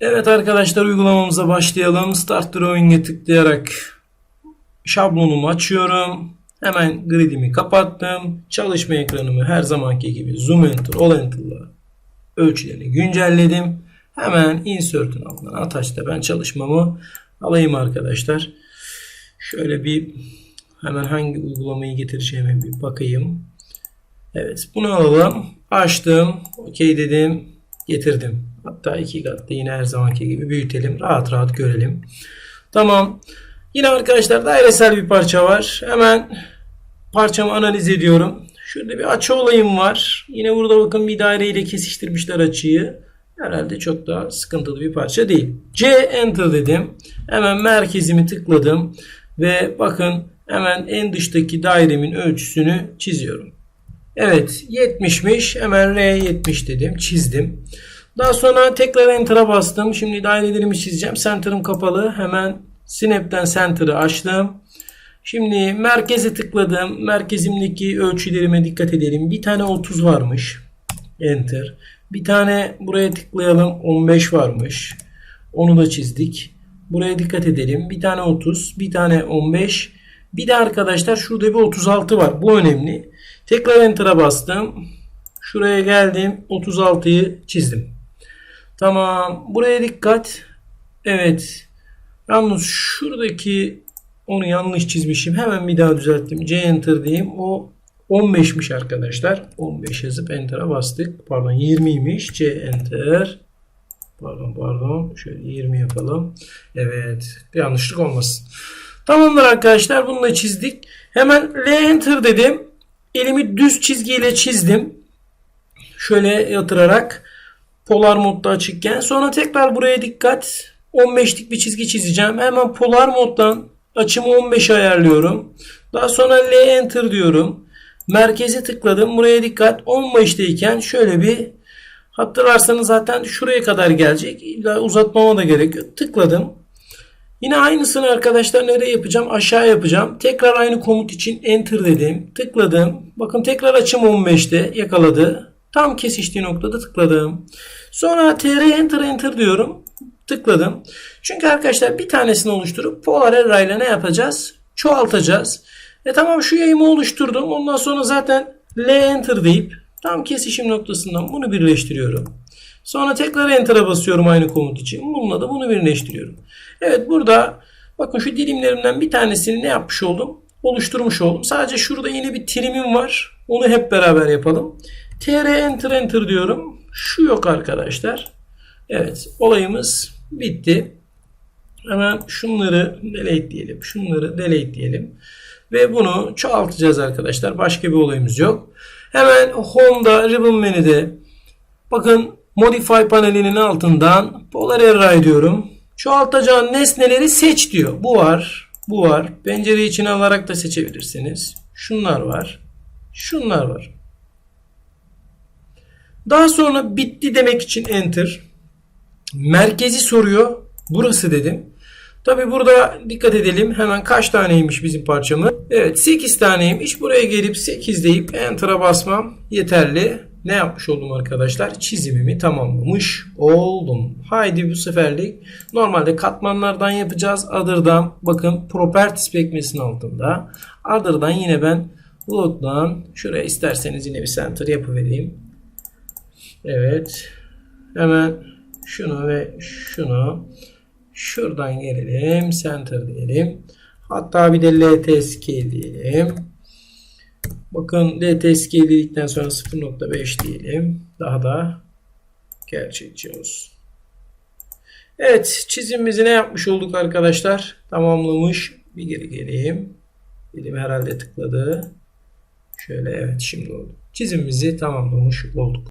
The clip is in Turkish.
Evet arkadaşlar uygulamamıza başlayalım. Start Drawing'e tıklayarak şablonumu açıyorum. Hemen gridimi kapattım. Çalışma ekranımı her zamanki gibi zoom enter, all enter'la ölçülerini güncelledim. Hemen insert'ün altından ataçta ben çalışmamı alayım arkadaşlar. Şöyle bir hemen hangi uygulamayı getireceğime bir bakayım. Evet bunu alalım. Açtım. Okey dedim. Getirdim. Hatta iki katlı yine her zamanki gibi büyütelim. Rahat rahat görelim. Tamam. Yine arkadaşlar dairesel bir parça var. Hemen parçamı analiz ediyorum. Şurada bir açı olayım var. Yine burada bakın bir daire ile kesiştirmişler açıyı. Herhalde çok da sıkıntılı bir parça değil. C enter dedim. Hemen merkezimi tıkladım. Ve bakın hemen en dıştaki dairemin ölçüsünü çiziyorum. Evet 70'miş. Hemen R 70 dedim. Çizdim. Daha sonra tekrar Enter'a bastım. Şimdi dairelerimi çizeceğim. Center'ım kapalı. Hemen Snap'ten Center'ı açtım. Şimdi merkeze tıkladım. Merkezimdeki ölçülerime dikkat edelim. Bir tane 30 varmış. Enter. Bir tane buraya tıklayalım. 15 varmış. Onu da çizdik. Buraya dikkat edelim. Bir tane 30. Bir tane 15. Bir de arkadaşlar şurada bir 36 var. Bu önemli. Tekrar Enter'a bastım. Şuraya geldim. 36'yı çizdim. Tamam. Buraya dikkat. Evet. Yalnız şuradaki onu yanlış çizmişim. Hemen bir daha düzelttim. C Enter diyeyim. O 15'miş arkadaşlar. 15 yazıp Enter'a bastık. Pardon 20'ymiş. C Enter. Pardon pardon. Şöyle 20 yapalım. Evet. Bir yanlışlık olmasın. Tamamdır arkadaşlar. Bunu da çizdik. Hemen L Enter dedim. Elimi düz çizgiyle çizdim. Şöyle yatırarak polar modda açıkken. Sonra tekrar buraya dikkat. 15'lik bir çizgi çizeceğim. Hemen polar moddan açımı 15 ayarlıyorum. Daha sonra L Enter diyorum. Merkeze tıkladım. Buraya dikkat. 15'teyken şöyle bir hatırlarsanız zaten şuraya kadar gelecek. İlla uzatmama da gerek yok. Tıkladım. Yine aynısını arkadaşlar nereye yapacağım? Aşağı yapacağım. Tekrar aynı komut için enter dedim. Tıkladım. Bakın tekrar açım 15'te yakaladı. Tam kesiştiği noktada tıkladım. Sonra tr enter enter diyorum. Tıkladım. Çünkü arkadaşlar bir tanesini oluşturup polar array ile ne yapacağız? Çoğaltacağız. E tamam şu yayımı oluşturdum. Ondan sonra zaten L enter deyip tam kesişim noktasından bunu birleştiriyorum. Sonra tekrar enter'a basıyorum aynı komut için. Bununla da bunu birleştiriyorum. Evet burada bakın şu dilimlerimden bir tanesini ne yapmış oldum? Oluşturmuş oldum. Sadece şurada yine bir trimim var. Onu hep beraber yapalım. tr enter enter diyorum. Şu yok arkadaşlar. Evet olayımız bitti. Hemen şunları delete diyelim. Şunları delete diyelim. Ve bunu çoğaltacağız arkadaşlar. Başka bir olayımız yok. Hemen Home'da Ribbon menüde bakın Modify panelinin altından Polar Array diyorum. Çoğaltacağın nesneleri seç diyor. Bu var. Bu var. Pencere içine alarak da seçebilirsiniz. Şunlar var. Şunlar var. Daha sonra bitti demek için enter. Merkezi soruyor. Burası dedim. Tabi burada dikkat edelim. Hemen kaç taneymiş bizim parçamız? Evet 8 taneymiş. Buraya gelip 8 deyip enter'a basmam yeterli. Ne yapmış oldum arkadaşlar? Çizimimi tamamlamış oldum. Haydi bu seferlik normalde katmanlardan yapacağız. Other'dan bakın Properties sekmesinin altında. Other'dan yine ben Load'dan şuraya isterseniz yine bir center yapıvereyim. Evet. Hemen şunu ve şunu şuradan gelelim. Center diyelim. Hatta bir de LT scale diyelim. Bakın LT scale dedikten sonra 0.5 diyelim. Daha da gerçekçi olsun. Evet çizimimizi ne yapmış olduk arkadaşlar? Tamamlamış. Bir geri geleyim. Dedim herhalde tıkladı. Şöyle evet şimdi oldu. Çizimimizi tamamlamış olduk.